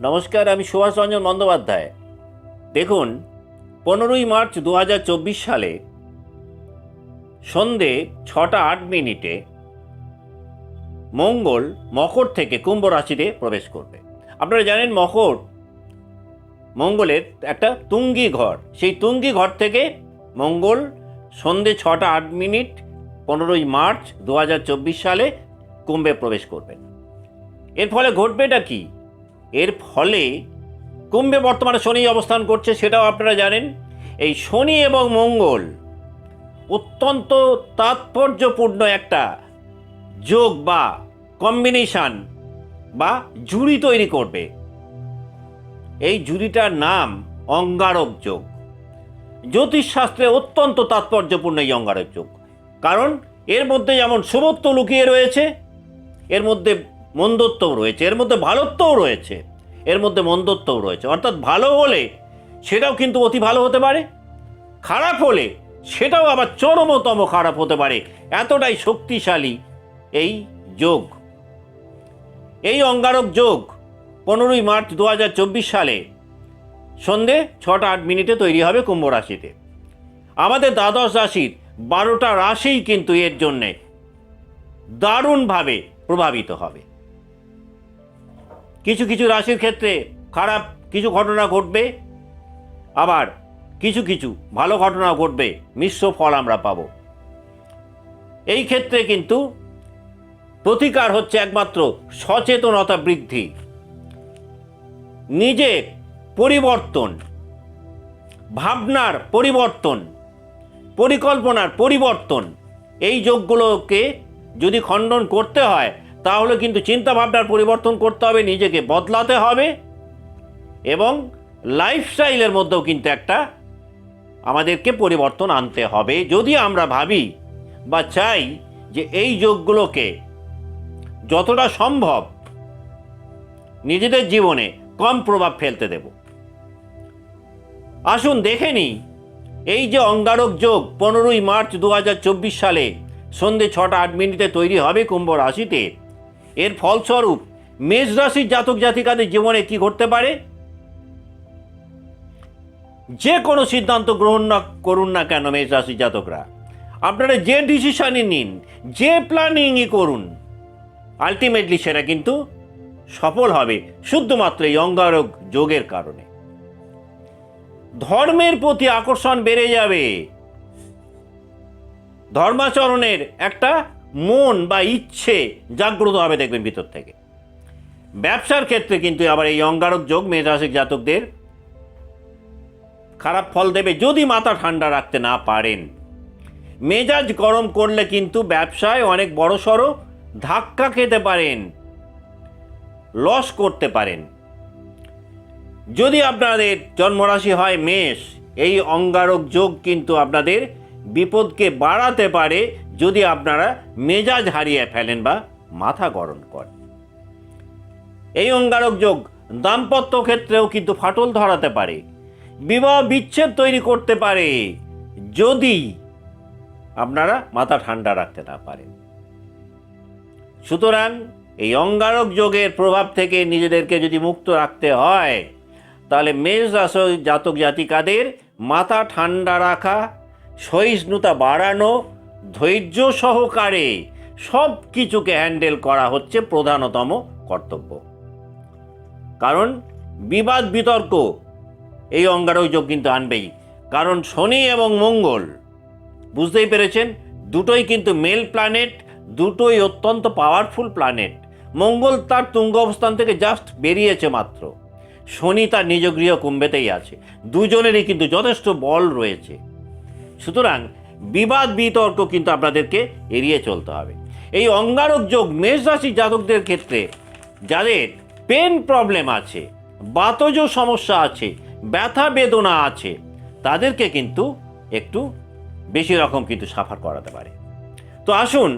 নমস্কার, আমি সুভাষ রঞ্জন বন্দ্যোপাধ্যায়। দেখুন, পনেরোই মার্চ দু হাজার চব্বিশ সালে সন্ধে ছটা আট মিনিটে মঙ্গল মকর থেকে কুম্ভ রাশিতে প্রবেশ করবে। আপনারা জানেন মকর মঙ্গলের একটা তুঙ্গি ঘর। সেই তুঙ্গি ঘর থেকে মঙ্গল সন্ধে ছটা আট মিনিট পনেরোই মার্চ দু হাজার চব্বিশ সালে কুম্ভে প্রবেশ করবেন। এর ফলে ঘটবেটা কি? এর ফলে কুম্ভে বর্তমানে শনি অবস্থান করছে, সেটাও আপনারা জানেন। এই শনি এবং মঙ্গল অত্যন্ত তাৎপর্যপূর্ণ একটা যোগ বা কম্বিনেশান বা জুড়ি তৈরি করবে। এই জুড়িটার নাম অঙ্গারক যোগ। জ্যোতিষশাস্ত্রে অত্যন্ত তাৎপর্যপূর্ণ এই অঙ্গারক যোগ। কারণ এর মধ্যে যেমন শুভত্ব লুকিয়ে রয়েছে, এর মধ্যে মন্দত্বও রয়েছে, এর মধ্যে ভালোত্বও রয়েছে, এর মধ্যে মন্দত্বও রয়েছে। অর্থাৎ ভালো হলে সেটাও কিন্তু অতি ভালো হতে পারে, খারাপ হলে সেটাও আবার চরমতম খারাপ হতে পারে। এতটাই শক্তিশালী এই যোগ। এই অঙ্গারক যোগ পনেরোই মার্চ দু হাজার চব্বিশ সালে সন্ধে ছটা আট মিনিটে তৈরি হবে কুম্ভ রাশিতে। আমাদের দ্বাদশ রাশির বারোটা রাশিই কিন্তু এর জন্যে দারুণভাবে প্রভাবিত হবে। কিছু কিছু রাশির ক্ষেত্রে খারাপ কিছু ঘটনা ঘটবে, আবার কিছু কিছু ভালো ঘটনা ঘটবে, মিশ্র ফল আমরা পাব। এই ক্ষেত্রে কিন্তু প্রতিকার হচ্ছে একমাত্র সচেতনতা বৃদ্ধি। নিজের পরিবর্তন, ভাবনার পরিবর্তন, পরিকল্পনার পরিবর্তন, এই যোগগুলোকে যদি খণ্ডন করতে হয় তাহলে কিন্তু চিন্তা ভাবনার পরিবর্তন করতে হবে, নিজেকে বদলাতে হবে এবং লাইফস্টাইলের মধ্যেও কিন্তু একটা আমাদেরকে পরিবর্তন আনতে হবে। যদি আমরা ভাবি বা চাই যে এই যোগগুলোকে যতটা সম্ভব নিজেদের জীবনে কম প্রভাব ফেলতে দেব। আসুন দেখে নিই, এই যে অঙ্গারক যোগ পনেরোই মার্চ দু হাজার চব্বিশ সালে সন্ধে ছটা আট মিনিটে তৈরি হবে কুম্ভ রাশিতে এর ফলস্বরূপ মেষ রাশির জাতক জাতিকাদের জীবনে কি ঘটতে পারে? যে কোনো সিদ্ধান্ত গ্রহণ না করুন না কেন মেষ রাশির জাতকরা। আপনারা যে ডিসিশনই নিন, যে প্ল্যানিংই করুন আলটিমেটলি সেটা কিন্তু সফল হবে শুধুমাত্র এই অঙ্গারক যোগের কারণে। ধর্মের প্রতি আকর্ষণ বেড়ে যাবে। ধর্মাচরণের একটা মন বা ইচ্ছে জাগ্রত হবে দেখবেন ভিতর থেকে। ব্যবসার ক্ষেত্রে কিন্তু আবার এই অঙ্গারক যোগ মেধাসিক জাতকদের খারাপ ফল দেবে যদি মাথা ঠান্ডা রাখতে না পারেন। মেজাজ গরম করলে কিন্তু ব্যবসায় অনেক বড় সড়ো ধাক্কা খেতে পারেন লস করতে পারেন। যদি আপনাদের জন্মরাশি হয় মেষ, এই অঙ্গারক যোগ কিন্তু আপনাদের বিপদকে বাড়াতে পারে যদি আপনারা মেজাজ হারিয়ে ফেলেন বা মাথা গরম করেন। এই অঙ্গারক যোগ দাম্পত্য ক্ষেত্রেও কিন্তু ফাটল ধরাতে পারে, বিবাহ বিচ্ছেদ তৈরি করতে পারে, যদি আপনারা মাথা ঠান্ডা রাখতে না পারেন। সুতরাং এই অঙ্গারক যোগের প্রভাব থেকে নিজেদেরকে যদি মুক্ত রাখতে হয়, তাহলে মেষ জাতক জাতিকাদের মাথা ঠান্ডা রাখা, সহিষ্ণুতা বাড়ানো ধৈর্য সহকারে সব কিছুকে হ্যান্ডেল করা হচ্ছে প্রধানতম কর্তব্য। কারণ বিবাদ বিতর্ক, এই অঙ্গারক যোগ কিন্তু আনবেই। কারণ শনি এবং মঙ্গল, বুঝতেই পেরেছেন, দুটোই কিন্তু মেল প্ল্যানেট, দুটোই অত্যন্ত পাওয়ারফুল প্ল্যানেট। মঙ্গল তার তুঙ্গ অবস্থান থেকে জাস্ট বেরিয়েছে মাত্র। শনি তার নিজ গৃহ কুম্ভেতেই আছে। দুজনেরই কিন্তু যথেষ্ট বল রয়েছে। সুতরাং বিবাদ বিতর্ক কিন্তু আপনাদেরকে এড়িয়ে চলতে হবে। এই অঙ্গারক যোগ মেষ রাশি জাতকদের ক্ষেত্রে যাদের পেন প্রবলেম আছে, বাতজ সমস্যা আছে, ব্যথা বেদনা আছে, তাদেরকে কিন্তু একটু বেশি রকম কিন্তু সাফার করাতে পারে। তো আসুন,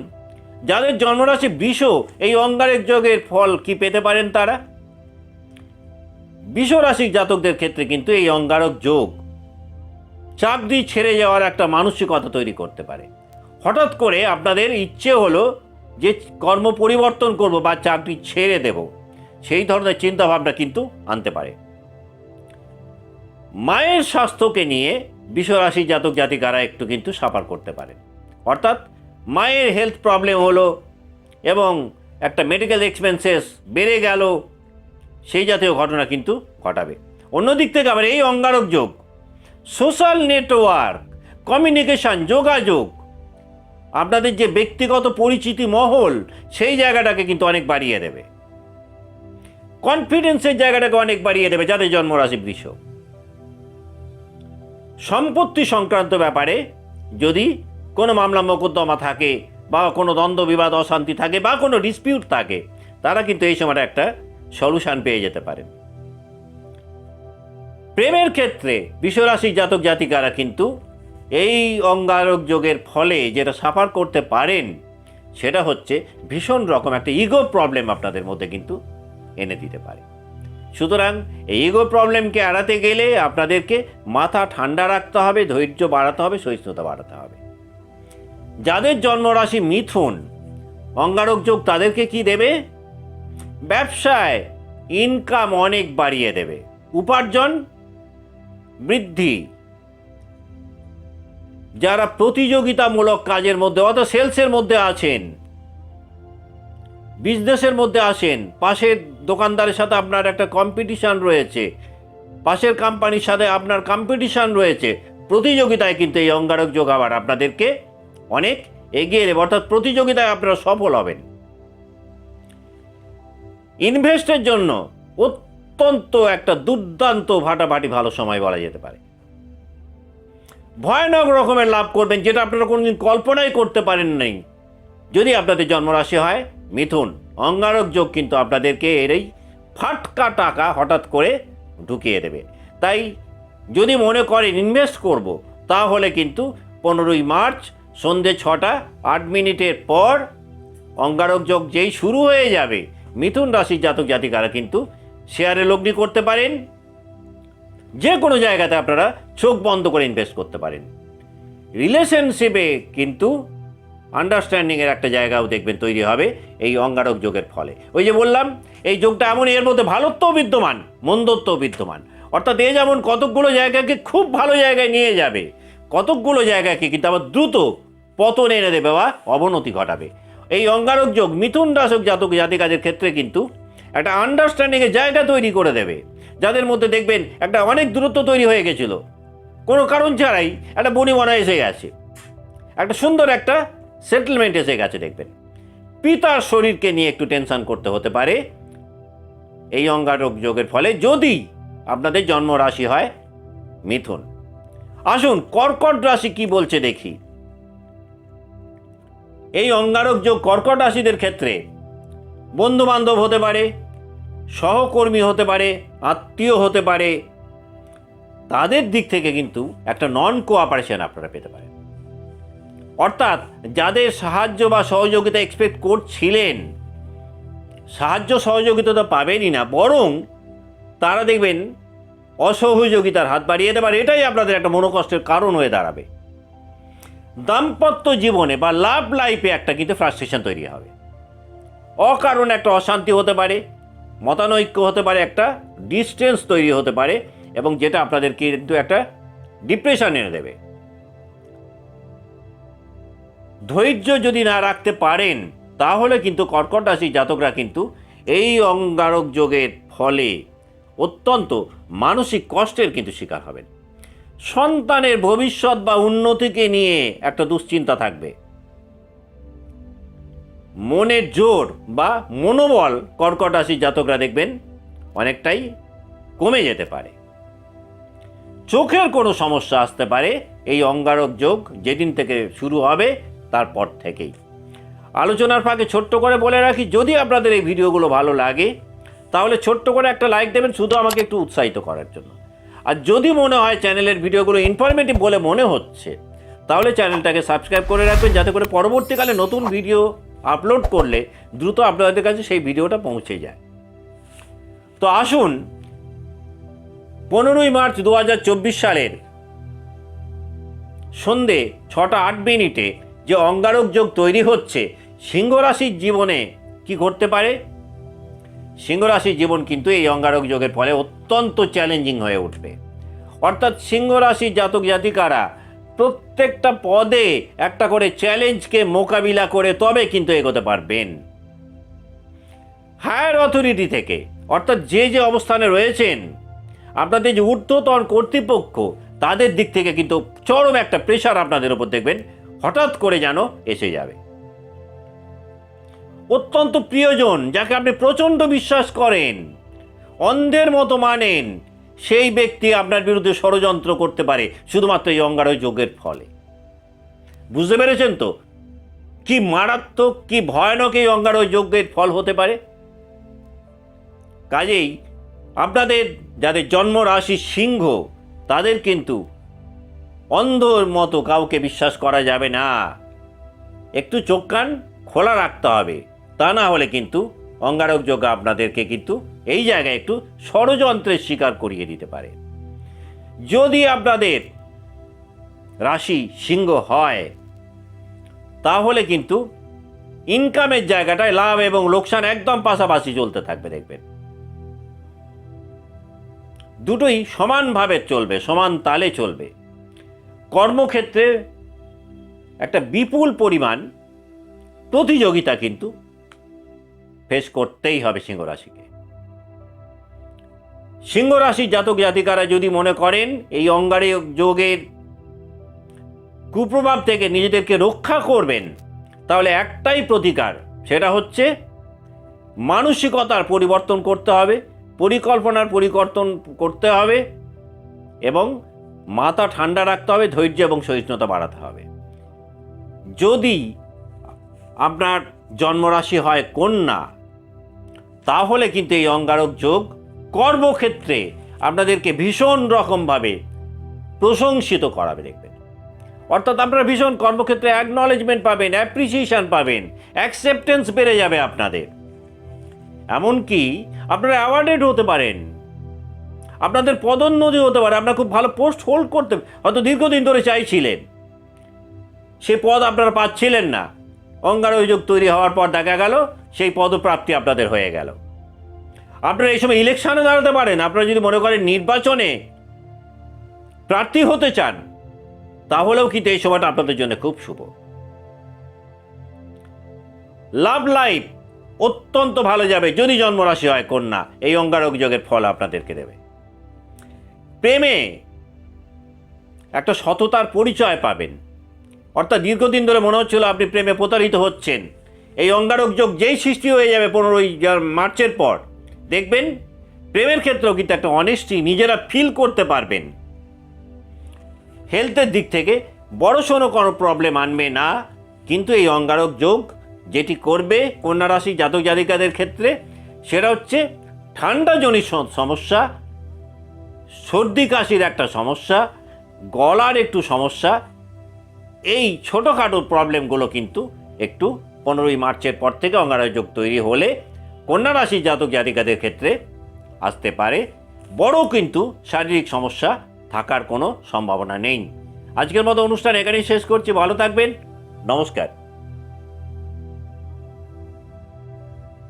যাদের জন্মরাশি বিষ, এই অঙ্গারক যোগের ফল কি পেতে পারেন তারা? বিষ রাশির জাতকদের ক্ষেত্রে কিন্তু এই অঙ্গারক যোগ চাকরি ছেড়ে যাওয়ার একটা মানসিকতা তৈরি করতে পারে। হঠাৎ করে আপনাদের ইচ্ছে হলো যে কর্ম পরিবর্তন করব বা চাকরি ছেড়ে দেব। সেই ধরনের চিন্তাভাবনা কিন্তু আনতে পারে। মায়ের স্বাস্থ্যকে নিয়ে বিশ্বরাশি জাতক জাতিকারা একটু কিন্তু সাফার করতে পারেন অর্থাৎ মায়ের হেলথ প্রবলেম হলো এবং একটা মেডিকেল এক্সপেন্সেস বেড়ে গেল, সেই জাতীয় ঘটনা কিন্তু ঘটাবে। অন্যদিক থেকে আবার এই অঙ্গারক যোগ সোশ্যাল নেটওয়ার্ক, কমিউনিকেশন, যোগাযোগ। আপনাদের যে ব্যক্তিগত পরিচিতি মহল, সেই জায়গাটাকে কিন্তু অনেক বাড়িয়ে দেবে। কনফিডেন্সের জায়গাটাকে অনেক বাড়িয়ে দেবে যাদের জন্মরাশি বৃষ। সম্পত্তি সংক্রান্ত ব্যাপারে যদি কোনো মামলা মোকদ্দমা থাকে বা কোনো দ্বন্দ্ব, বিবাদ, অশান্তি থাকে বা কোনো ডিসপিউট থাকে, তারা কিন্তু এই সময়টা একটা সলিউশন পেয়ে যেতে পারেন। প্রেমের ক্ষেত্রে বিশ্বরাশি জাতক জাতিকারা কিন্তু এই অঙ্গারক যোগের ফলে যেটা সাফার করতে পারেন, সেটা হচ্ছে ভীষণ রকম একটা ইগো প্রবলেম আপনাদের মধ্যে কিন্তু এনে দিতে পারে। সুতরাং এই ইগো প্রবলেমকে এড়াতে গেলে আপনাদেরকে মাথা ঠান্ডা রাখতে হবে, ধৈর্য বাড়াতে হবে, সহিষ্ণুতা বাড়াতে হবে। যাদের জন্মরাশি মিথুন, অঙ্গারক যোগ তাদেরকে কি দেবে? ব্যবসায় ইনকাম অনেক বাড়িয়ে দেবে। উপার্জন বৃদ্ধি। যারা প্রতিযোগিতামূলক কাজের মধ্যে, অর্থাৎ সেলসের মধ্যে আছেন, বিজনেসের মধ্যে আসেন পাশের দোকানদারের সাথে আপনার একটা কম্পিটিশান রয়েছে, পাশের কোম্পানির সাথে আপনার কম্পিটিশান রয়েছে, প্রতিযোগিতায় কিন্তু এই অঙ্গারক যোগ আবার আপনাদেরকে অনেক এগিয়ে দেবে অর্থাৎ প্রতিযোগিতায় আপনারা সফল হবেন। ইনভেস্টের জন্য অত্যন্ত একটা দুর্দান্ত ফাটাফাটি ভালো সময় বলা যেতে পারে। ভয়ানক রকমের লাভ করবেন, যেটা আপনারা কোনোদিন কল্পনাই করতে পারেন নাই। যদি আপনাদের জন্মরাশি হয়, মিথুন, অঙ্গারক যোগ কিন্তু আপনাদেরকে এর এই ফাটকা টাকা হঠাৎ করে ঢুকিয়ে দেবে। তাই যদি মনে করেন ইনভেস্ট করব, তাহলে কিন্তু পনেরোই মার্চ সন্ধে ছটা, আট মিনিটের পর অঙ্গারক যোগ যেই শুরু হয়ে যাবে, মিথুন রাশির জাতক জাতিকারা কিন্তু শেয়ারে লগ্নি করতে পারেন। যে কোনো জায়গাতে আপনারা চোখ বন্ধ করে ইনভেস্ট করতে পারেন। রিলেশনশিপে কিন্তু আন্ডারস্ট্যান্ডিংয়ের একটা জায়গাও দেখবেন তৈরি হবে এই অঙ্গারক যোগের ফলে। ওই যে বললাম, এই যোগটা এমন, এর মধ্যে ভালোত্বও বিদ্যমান মন্দত্বও বিদ্যমান। অর্থাৎ এ যেমন কতকগুলো জায়গাকে খুব ভালো জায়গায় নিয়ে যাবে, কতকগুলো জায়গাকে কিন্তু আবার দ্রুত পতন এনে দেবে বা অবনতি ঘটাবে। এই অঙ্গারক যোগ, মিথুন রাশক জাতক জাতিকাদের ক্ষেত্রে কিন্তু একটা আন্ডারস্ট্যান্ডিংয়ের জায়গা তৈরি করে দেবে। যাদের মধ্যে দেখবেন একটা অনেক দূরত্ব তৈরি হয়ে গেছিল। কোনো কারণ ছাড়াই একটা বনিমনা এসে গেছে। একটা সুন্দর একটা সেটেলমেন্ট এসে গেছে দেখবেন। পিতার শরীরকে নিয়ে একটু টেনশন করতে হতে পারে। এই অঙ্গারক যোগের ফলে যদি আপনাদের জন্ম রাশি হয়, মিথুন। আসুন, কর্কট রাশি কি বলছে দেখি। এই অঙ্গারক যোগ কর্কট রাশিদের ক্ষেত্রে বন্ধু বান্ধব হতে পারে, সহকর্মী হতে পারে, আত্মীয় হতে পারে, তাদের দিক থেকে কিন্তু একটা নন কোঅপারেশন আপনারা পেতে পারেন। অর্থাৎ যাদের সাহায্য বা সহযোগিতা এক্সপেক্ট করছিলেন, সাহায্য সহযোগিতা তো পাবেনই না, বরং তারা দেখবেন অসহযোগিতার হাত বাড়িয়ে দেবার এটাই আপনাদের একটা মনোকষ্টের কারণ হয়ে দাঁড়াবে। দাম্পত্য জীবনে বা লাভ লাইফে একটা কিন্তু ফ্রাস্ট্রেশন তৈরি হবে। অকারণে একটা অশান্তি হতে পারে, মতানৈক্য হতে পারে, একটা ডিস্টেন্স তৈরি হতে পারে, এবং যেটা আপনাদেরকে কিন্তু একটা ডিপ্রেশন এনে দেবে। ধৈর্য যদি না রাখতে পারেন, তাহলে কিন্তু কর্কট রাশি জাতকরা কিন্তু এই অঙ্গারক যোগের ফলে অত্যন্ত মানসিক কষ্টের কিন্তু শিকার হবেন। সন্তানের ভবিষ্যৎ বা উন্নতিকে নিয়ে একটা দুশ্চিন্তা থাকবে। মনের জোর বা মনোবল কর্কট রাশির জাতকরা দেখবেন অনেকটাই কমে যেতে পারে। চোখের কোনো সমস্যা আসতে পারে, এই অঙ্গারক যোগ যেদিন থেকে শুরু হবে তারপর থেকেই। আলোচনার ফাঁকে ছোট্ট করে বলে রাখি, যদি আপনাদের এই ভিডিওগুলো ভালো লাগে, তাহলে ছোট্ট করে একটা লাইক দেবেন, শুধু আমাকে একটু উৎসাহিত করার জন্য। আর যদি মনে হয় চ্যানেলের ভিডিওগুলো ইনফরমেটিভ বলে মনে হচ্ছে, তাহলে চ্যানেলটাকে সাবস্ক্রাইব করে রাখবেন, যাতে করে পরবর্তীকালে নতুন ভিডিও আপলোড করলে দ্রুত আপনাদের কাছে সেই ভিডিওটা পৌঁছে যায়। তো আসুন, পনেরোই মার্চ দু হাজার চব্বিশ সালের সন্ধে ছটা আট মিনিটে যে অঙ্গারক যোগ তৈরি হচ্ছে সিংহ রাশির জীবনে কি ঘটতে পারে? সিংহ রাশির জীবন কিন্তু এই অঙ্গারক যোগের ফলে অত্যন্ত চ্যালেঞ্জিং হয়ে উঠবে। অর্থাৎ সিংহ রাশির জাতক জাতিকারা প্রত্যেকটা পদে একটা করে চ্যালেঞ্জকে মোকাবিলা করে তবে কিন্তু এগোতে পারবেন। হায়ার অথরিটি থেকে, অর্থাৎ যে যে অবস্থানে রয়েছেন, আপনাদের যে ঊর্ধ্বতন কর্তৃপক্ষ, তাদের দিক থেকে কিন্তু চরম একটা প্রেশার আপনাদের উপর দেখবেন, হঠাৎ করে যেন এসে যাবে। অত্যন্ত প্রিয়জন, যাকে আপনি প্রচণ্ড বিশ্বাস করেন, অন্ধের মতো মানেন সেই ব্যক্তি আপনার বিরুদ্ধে ষড়যন্ত্র করতে পারে, শুধুমাত্র এই অঙ্গারক যোগের ফলে। বুঝতে পেরেছেন তো? কি মারাত্মক, কি ভয়ানক এই অঙ্গারক যজ্ঞের ফল হতে পারে? কাজেই আপনাদের যাদের জন্ম রাশি সিংহ, তাদের কিন্তু অন্ধর মতো কাউকে বিশ্বাস করা যাবে না। একটু চোখ কান খোলা রাখতে হবে, তা না হলে কিন্তু অঙ্গারক যোগ আপনাদেরকে কিন্তু এই জায়গায় একটু ষড়যন্ত্রের শিকার করিয়ে দিতে পারে। যদি আপনাদের রাশি সিংহ হয়, তাহলে কিন্তু ইনকামের জায়গাটায় লাভ এবং লোকসান একদম পাশাপাশি চলতে থাকবে, দেখবেন। দুটোই সমানভাবে চলবে, সমান তালে চলবে। কর্মক্ষেত্রে একটা বিপুল পরিমাণ প্রতিযোগিতা কিন্তু ফেস করতেই হবে সিংহ রাশিকে। সিংহ রাশির জাতক জাতিকারা যদি মনে করেন এই অঙ্গারে যোগের কুপ্রভাব থেকে নিজেদেরকে রক্ষা করবেন, তাহলে একটাই প্রতিকার, সেটা হচ্ছে মানসিকতার পরিবর্তন করতে হবে, পরিকল্পনার পরিবর্তন করতে হবে এবং মাথা ঠান্ডা রাখতে হবে, ধৈর্য এবং সহিষ্ণুতা বাড়াতে হবে। যদি আপনার জন্মরাশি হয় কন্যা তাহলে কিন্তু এই অঙ্গারক যোগ কর্মক্ষেত্রে আপনাদেরকে ভীষণ রকমভাবে প্রশংসিত করাবে দেখবেন। অর্থাৎ আপনারা ভীষণ কর্মক্ষেত্রে অ্যাকনলেজমেন্ট পাবেন অ্যাপ্রিসিয়েশন পাবেন অ্যাকসেপ্টেন্স বেড়ে যাবে আপনাদের। এমনকি আপনারা অ্যাওয়ার্ডেড হতে পারেন। আপনাদের পদোন্নতি হতে পারে, আপনারা খুব ভালো পোস্ট হোল্ড করতে, হয়তো দীর্ঘদিন ধরে চাইছিলেন। সে পদ আপনারা পাচ্ছিলেন না। অঙ্গার অভিযোগ তৈরি হওয়ার পর দেখা গেল সেই পদপ্রাপ্তি আপনাদের হয়ে গেল। আপনারা এই সময় ইলেকশনে দাঁড়াতে পারেন। আপনারা যদি মনে করেন নির্বাচনে প্রার্থী হতে চান, তাহলেও কিন্তু এই সময়টা আপনাদের জন্য খুব শুভ। লাভ লাইফ অত্যন্ত ভালো যাবে। যদি জন্মরাশি হয় কন্যা, এই অঙ্গারক যোগের ফল আপনাদেরকে দেবে। প্রেমে একটা সততার পরিচয় পাবেন। অর্থাৎ দীর্ঘদিন ধরে মনে হচ্ছিল আপনি প্রেমে প্রতারিত হচ্ছেন। এই অঙ্গারক যোগ যেই সৃষ্টি হয়ে যাবে পনেরোই মার্চের পর, দেখবেন প্রেমের ক্ষেত্রেও কিন্তু একটা অনেস্টি নিজেরা ফিল করতে পারবেন। হেলথের দিক থেকে বড় সড়ো কোনো প্রবলেম আনবে না, কিন্তু এই অঙ্গারক যোগ যেটি করবে কন্যা রাশি জাতক জাতিকাদের ক্ষেত্রে, সেটা হচ্ছে ঠান্ডাজনিত সমস্যা, সর্দি কাশির একটা সমস্যা, গলার একটু সমস্যা, এই ছোটোখাটো প্রবলেমগুলো কিন্তু একটু পনেরোই মার্চের পর থেকে অঙ্গারক যোগ তৈরি হলে কন্যা রাশির জাতক জাতিকাদের ক্ষেত্রে আসতে পারে। বড় কিন্তু শারীরিক সমস্যা থাকার কোনো সম্ভাবনা নেই। আজকের মতো অনুষ্ঠান এখানেই শেষ করছি। ভালো থাকবেন। নমস্কার।